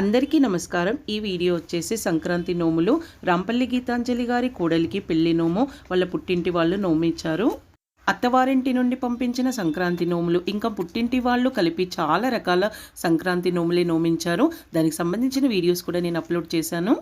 అందరికీ నమస్కారం. ఈ వీడియో వచ్చేసి సంక్రాంతి నోములు. రాంపల్లి గీతాంజలి గారి కూడలికి పెళ్ళి నోము. వాళ్ళ పుట్టింటి వాళ్ళు నోమిచ్చారు అత్తవారింటి నుండి పంపించిన సంక్రాంతి నోములు. ఇంకా పుట్టింటి వాళ్ళు కలిపి చాలా రకాల సంక్రాంతి నోములే నోమించారు. దానికి సంబంధించిన వీడియోస్ కూడా నేను అప్లోడ్ చేశాను.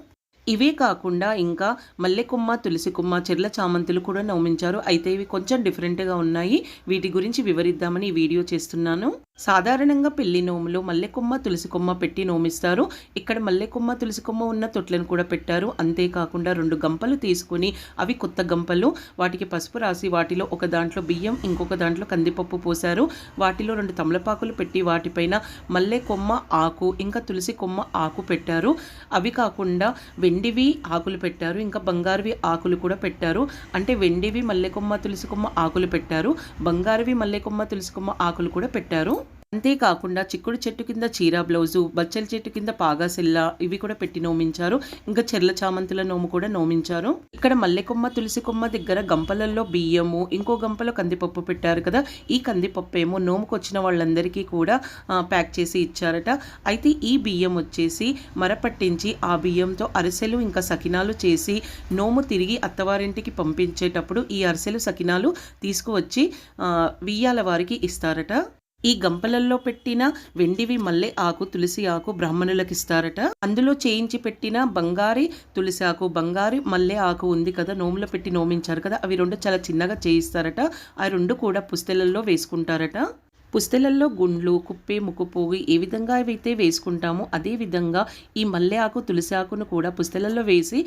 ఇవే కాకుండా ఇంకా మల్లెకొమ్మ తులసి కొమ్మ చెర్ల చామంతులు కూడా నోమించారు. అయితే ఇవి కొంచెం డిఫరెంట్గా ఉన్నాయి. వీటి గురించి వివరిద్దామని ఈ వీడియో చేస్తున్నాను. సాధారణంగా పెళ్ళి నోములు మల్లెకొమ్మ తులసి కొమ్మ పెట్టి నోమిస్తారు. ఇక్కడ మల్లెకొమ్మ తులసి కొమ్మ ఉన్న తొట్లను కూడా పెట్టారు. అంతేకాకుండా రెండు గంపలు తీసుకుని అవి కొత్త గంపలు వాటికి పసుపు రాసి వాటిలో ఒక దాంట్లో బియ్యం ఇంకొక దాంట్లో కందిపప్పు పోశారు. వాటిలో రెండు తమలపాకులు పెట్టి వాటిపైన మల్లె కొమ్మ ఆకు ఇంకా తులసి కొమ్మ ఆకు పెట్టారు. అవి కాకుండా వెండివి ఆకులు పెట్టారు. ఇంకా బంగారువి ఆకులు కూడా పెట్టారు. అంటే వెండివి మల్లెకొమ్మ తులసి కొమ్మ ఆకులు పెట్టారు. బంగారువి మల్లెకొమ్మ తులసి కొమ్మ ఆకులు కూడా పెట్టారు. అంతేకాకుండా చిక్కుడు చెట్టు కింద చీర బ్లౌజు బచ్చల చెట్టు కింద పాగాసిల్ల ఇవి కూడా పెట్టి నోమించారు. ఇంకా చెర్ల చామంతుల నోము కూడా నోమించారు. ఇక్కడ మల్లెకొమ్మ తులసి కొమ్మ దగ్గర గంపలలో బియ్యము ఇంకో గంపలో కందిపప్పు పెట్టారు కదా. ఈ కందిపప్పు ఏమో నోముకు వచ్చిన వాళ్ళందరికీ కూడా ప్యాక్ చేసి ఇచ్చారట. అయితే ఈ బియ్యం వచ్చేసి మరపట్టించి ఆ బియ్యంతో అరిసెలు ఇంకా సకినాలు చేసి నోము తిరిగి అత్తవారింటికి పంపించేటప్పుడు ఈ అరిసెలు సకినాలు తీసుకువచ్చి వియ్యాల వారికి ఇస్తారట. ఈ గంపలల్లో పెట్టిన వెండివి మల్లె ఆకు తులసి ఆకు బ్రాహ్మణులకు ఇస్తారట అందులో చేయించి పెట్టిన బంగారి తులసి ఆకు బంగారి మల్లె ఆకు ఉంది కదా నోములో పెట్టి నోమించారు కదా అవి రెండు చాలా చిన్నగా చేయిస్తారట. ఆ రెండు కూడా పుస్తెలల్లో వేసుకుంటారట. పుస్తెలల్లో గుండ్లు కుప్పే ముక్కుపోగు ఏ విధంగా అయితే వేసుకుంటామో అదే విధంగా ఈ మల్లె ఆకు తులసి ఆకును కూడా పుస్తెలల్లో వేసి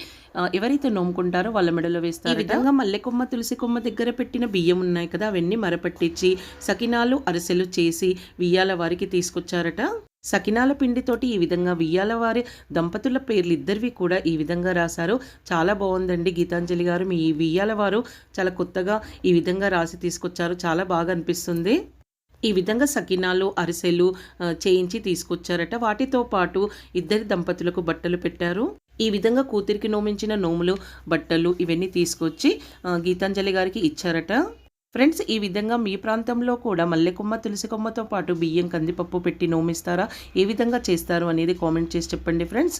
ఎవరైతే నోముకుంటారో వాళ్ళ మెడలో వేస్తారు ఈ విధంగా మల్లె కొమ్మ తులసి కొమ్మ దగ్గర పెట్టిన బియ్యం ఉన్నాయి కదా అవన్నీ మరపట్టించి సకినాలు అరిసెలు చేసి వియ్యాల వారికి తీసుకొచ్చారట. సకినాల పిండితోటి ఈ విధంగా వియ్యాల వారి దంపతుల పేర్లు ఇద్దరివి కూడా ఈ విధంగా రాశారు. చాలా బాగుందండి గీతాంజలి గారు. మీ వియ్యాల వారు చాలా కొత్తగా ఈ విధంగా రాసి తీసుకొచ్చారు. చాలా బాగా అనిపిస్తుంది. ఈ విధంగా సకినాలు అరిసెలు చేయించి తీసుకొచ్చారట. వాటితో పాటు ఇద్దరి దంపతులకు బట్టలు పెట్టారు. ఈ విధంగా కూతురికి నోమించిన నోములు బట్టలు ఇవన్నీ తీసుకొచ్చి గీతాంజలి గారికి ఇచ్చారట. ఫ్రెండ్స్ ఈ విధంగా మీ ప్రాంతంలో కూడా మల్లెకొమ్మ తులసి కొమ్మతో పాటు బియ్యం కందిపప్పు పెట్టి నోమిస్తారా? ఏ విధంగా చేస్తారు అనేది కామెంట్ చేసి చెప్పండి ఫ్రెండ్స్.